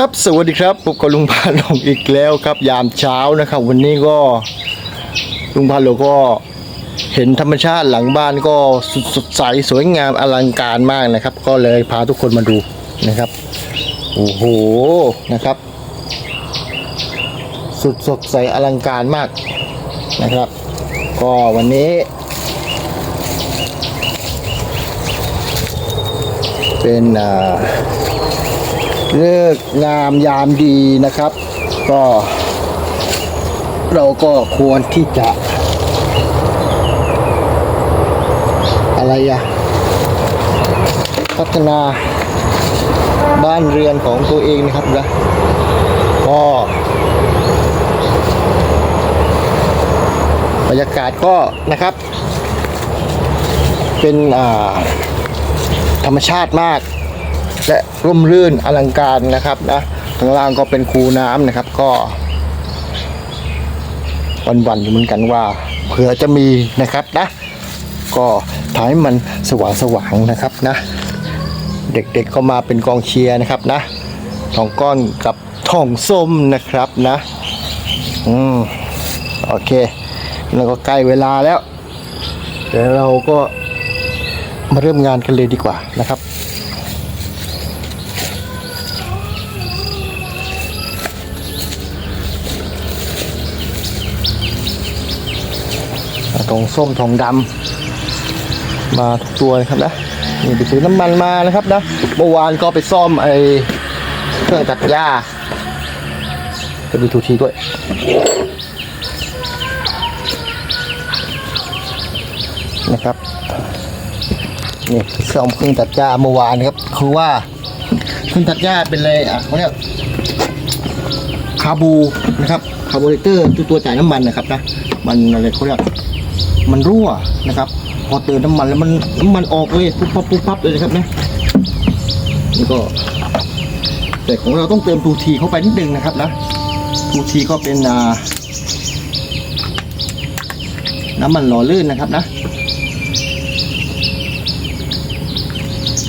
ครับ สวัสดีครับพบกับลุงพาลงอีกแล้วครับ ยามเช้านะครับ วันนี้ก็ลุงพาโลงก็เห็นธรรมชาติหลังบ้านก็สดสดใสสวยงามอลังการมากนะครับ ก็เลยพาทุกคนมาดูนะครับโอ้โหนะครับ สุดสดใสอลังการมากนะครับ ก็วันนี้ เป็นอ่า เลิกงามยามดีนะครับ ก็เราก็ควรที่จะ อะไรอะพัฒนาบ้านเรือนของตัวเองนะครับนะก็บรรยากาศก็นะครับ เป็นอ่าธรรมชาติมาก และร่มรื่นอลังการนะครับนะข้างล่างก็เป็นคูน้ำนะครับก็วันๆอยู่เหมือนกันว่าเผื่อจะมีนะครับนะ ก็ถ่ายมันสว่างสว่างๆนะครับนะ เด็กๆก็มาเป็นกองเชียร์นะครับนะทองก้อนกับทองส้มนะครับนะอืมโอเค แล้วก็ใกล้เวลาแล้วเดี๋ยวเราก็มาเริ่มงานกันเลยดีกว่านะครับ งส้มทองดำมาทุกตัวเลยครับนะนี่ไปซื้อน้ำมันมานะครับนะเมื่อวานก็ไปซ่อมไอ้เครื่องตัดหญ้าจะมีทูทีด้วยนะครับนี่ซ่อมเครื่องตัดหญ้าเมื่อวานครับคือว่าเครื่องตัดหญ้าเป็นอะไรอะเขาเรียกคาบูนะครับคาร์บูเรเตอร์ตัวตัวจ่ายน้ำมันนะครับนะมันอะไรเขาเรียก มันรั่วนะครับ พอเติมน้ำมันแล้วมันน้ำมันออกเลยปุ๊บปั๊บปุ๊บปั๊บเลยนะครับนะนี่ก็ แต่ของเราต้องเติมทูทีเข้าไปนิดนึงนะครับนะทูทีก็เป็นน้ำมันหล่อลื่นนะครับนะ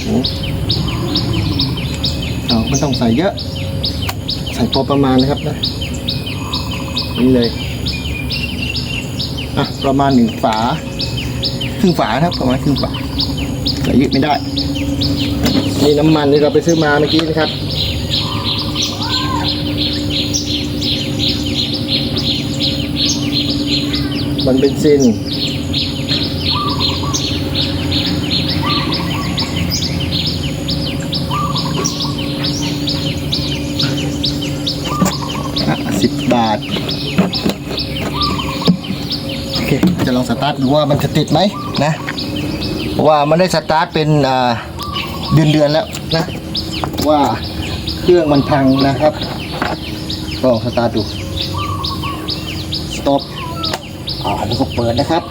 โอ้เอาไม่ต้องใส่เยอะ ใส่พอประมาณนะครับนะนี่เลย อะประมาณหนึ่งฝาครึ่งฝาครับประมาณครึ่งฝาใส่เยอะไม่ได้นี่น้ำมันที่เราไปซื้อมาเมื่อกี้นะครับมันเป็นซินสิบบาท สตาร์ทดูว่ามันจะติดไหมนะเพราะว่ามันได้สตาร์ทเป็นเดือนเดือนแล้วนะว่าเครื่องมันพังนะครับก็ลองสตาร์ทดูสต็อปอ่าแล้วก็เปิดนะครับ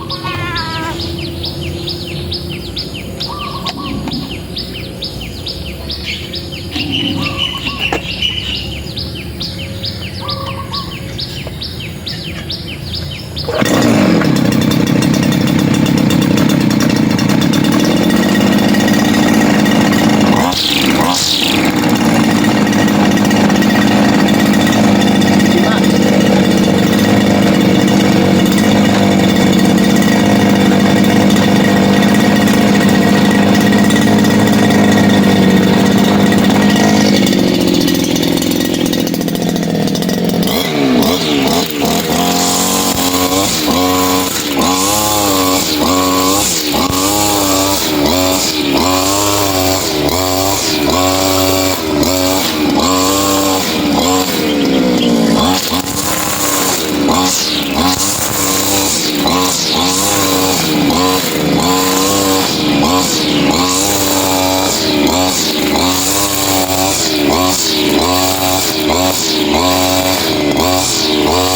Wow, wow, wow.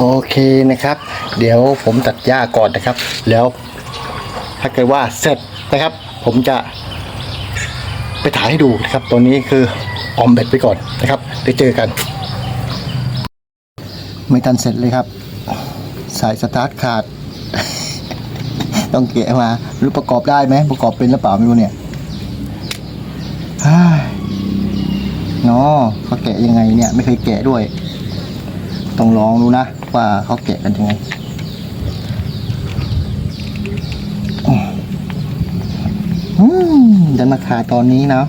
โอเคนะครับ เดี๋ยวผมตัดหญ้าก่อนนะครับ แล้วถ้าเกิดว่าเสร็จนะครับ ผมจะไปถ่ายให้ดูนะครับ ตัวนี้คือออมเบ็ดไปก่อนนะครับเดี๋ยวเจอกัน ไม่ทันเสร็จเลยครับ สายสตาร์ทขาด ต้องเกะมารู้ประกอบได้ไหมประกอบเป็นหรือเปล่าไม่รู้เนี่ยฮ่ายเนาะเขาแกะยังไงเนี่ย ไม่เคยแกะด้วย ต้องลองดูนะ ว่าเขาแกะกันยังไงอืมดันมาขาดตอนนี้นะ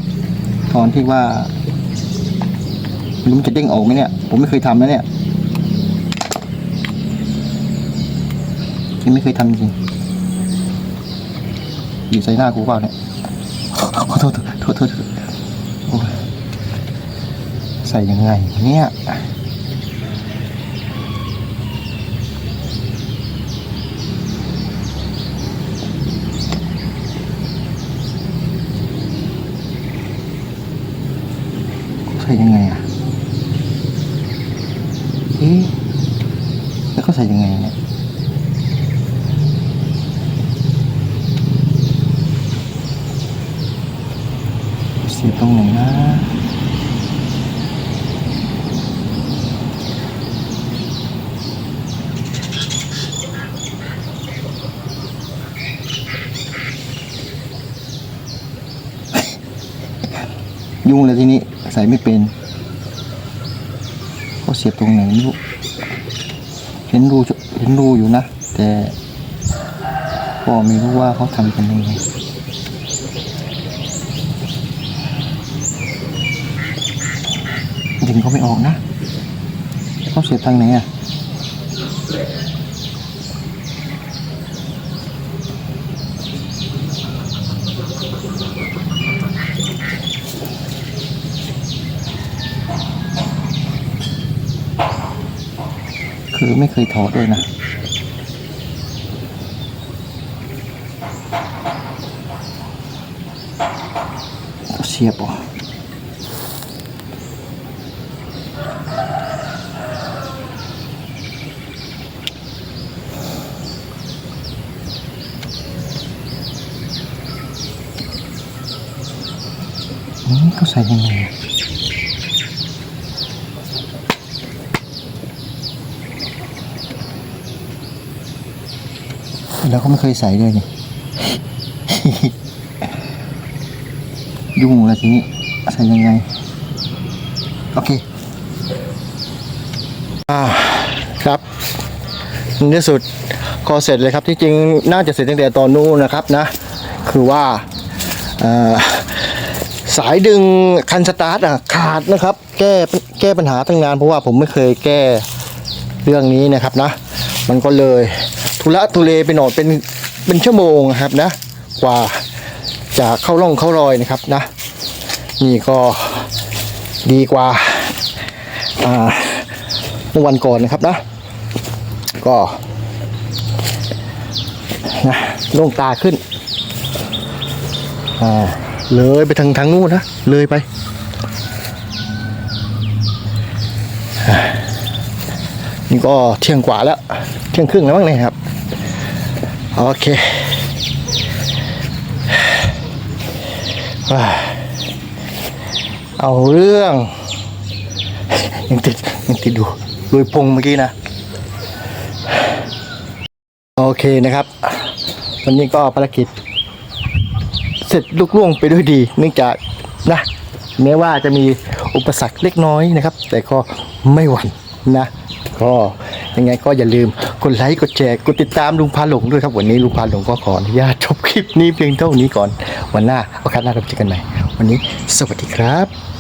ตอนที่ว่าไม่รู้มันจะเด้งออกไหมเนี่ย ผมไม่เคยทำนะเนี่ยยังไม่เคยทำจริงอยู่ใส่หน้ากูเปล่าเนี่ยขอโทษโทษโทษโทษใส่ยังไงเนี่ย ส่ยังไงอะเอ๊ะแล้วเขาใส่ยังไงเนี่ยเสียบตรงไหนนะยุ่งเลยทีนี้ ใส่ไม่เป็นเขาเสียบตรงไหนไม่รู้เห็นรูเห็นรูอยู่นะ แต่ก็ไม่รู้ว่าเขาทำกันยังไงดึงเขาไม่ออกนะเขาเสียบทางไหนอะ คือไม่เคยถอด้วยนะเสียบออืมเขาใส่ยังไง อะแล้วก็ไม่เคยใส่เลยนี่ ยุ่งล้วทีนี้ใส่ยังไง โอเคอ่าครับในที่สุดก็เสร็จเลยครับที่จริงน่าจะเสร็จตั้งแต่ตอนนู้นนะครับนะ คือว่าสายดึงคันสตาร์ทอะขาดนะครับ แก้แก้ปัญหาตั้งนานเพราะว่าผมไม่เคยแก้เรื่องนี้นะครับนะ มันก็เลย ทุระทุเลไปหน่อยเป็นเป็นชั่วโมงครับนะ กว่าจะเข้าร่องเข้ารอยนะครับนะ นี่ก็ดีกว่าเมื่อวันก่อนนะครับนะ ก็นะโล่งตาขึ้นอ่าเลยไปทางทางนู้นนะ เลยไป นี่ก็เที่ยงกว่าแล้ว เที่ยงครึ่งแล้วมั้งเนี่ยครับ โอเคว้าเอาเรื่อง ยังติดยังติดดูลุยพงเมื่อกี้นะ โอเคนะครับ วันนี้ก็ภารกิจ เสร็จลุกล่วงไปด้วยดี เนื่องจากนะแม้ว่าจะมีอุปสรรคเล็กน้อยนะครับ แต่ก็ไม่หวั่นนะ ก็ ยังไงก็อย่าลืมกดไลค์กดแชร์กดติดตามลุงพาหลงด้วยครับวันนี้ลุงพาหลงก็ขออนุญาตจบคลิปนี้เพียงเท่านี้ก่อน วันหน้าโอกาสหน้าเราเจอกันใหม่วันนี้สวัสดีครับ